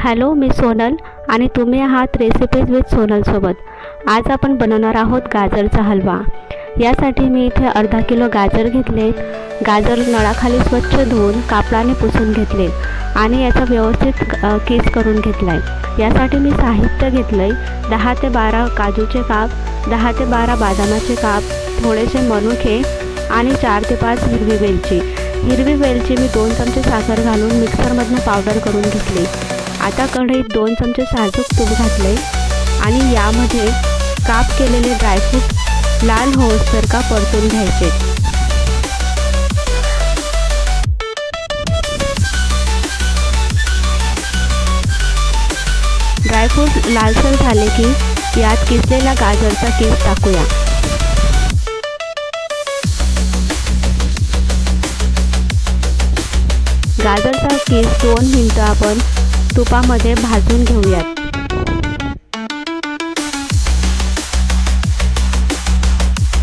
Hello मी सोनल आणि तुम्ही आहात रेसिपीज विथ सोनलसोबत आज आपण बनवणार आहोत गाजरचा हलवा. यासाठी मी इथे अर्धा किलो गाजर घेतले गाजर नळाखाली स्वच्छ धुवून कापडाने पुसून घेतले आणि याचा व्यवस्थित अ, किस करून घेतला आहे यासाठी मी साहित्य घेतलं आहे दहा ते बारा काजूचे काप दहा ते बारा बदामाचे काप थोडेसे मनुके आणि चार ते पाच हिरवी वेलची. हिरवी वेलची मी दोन चमचे साखर घालून मिक्सरमधनं पावडर करून घेतली. आता कढईत दोन चमचे साजूक तूप घातले आणि यामध्ये काप केलेले ड्रायफ्रूट लाल होसर का परतून घ्यायचे. ड्रायफ्रूट लालसर झाले की यात किसलेला गाजरचा केस टाकूया. गाजरचा केस दोन मिनटं आपण तुपामध्ये भाजून घेऊयात.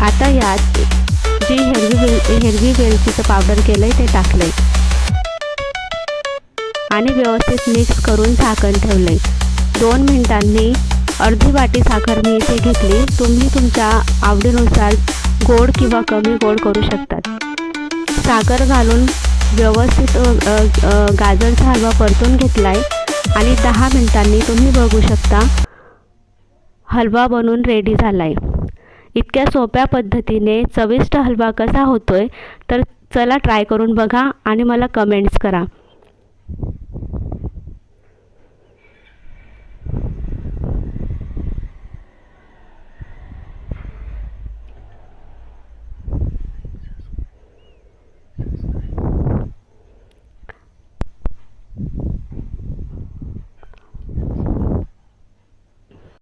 आता यात जी हिरवी वेल हिरवी वेलचीचं पावडर केलं आहे ते टाकलं आहे आणि व्यवस्थित मिक्स करून झाकण ठेवलं आहे दोन मिनिटांनी अर्धी वाटी साखर मी इथे घेतली. तुम्ही तुमच्या आवडीनुसार गोड किंवा कमी गोड करू शकतात. साखर घालून व्यवस्थित गाजरचा हलवा परतून घेतला आहे आणि दहा मिनिटांनी तुम्ही बघू शकता हलवा बनून रेडी झाला आहे इतक्या सोप्या पद्धतीने चविष्ट हलवा कसा होतो आहे तर चला ट्राय करून बघा आणि मला कमेंट्स करा.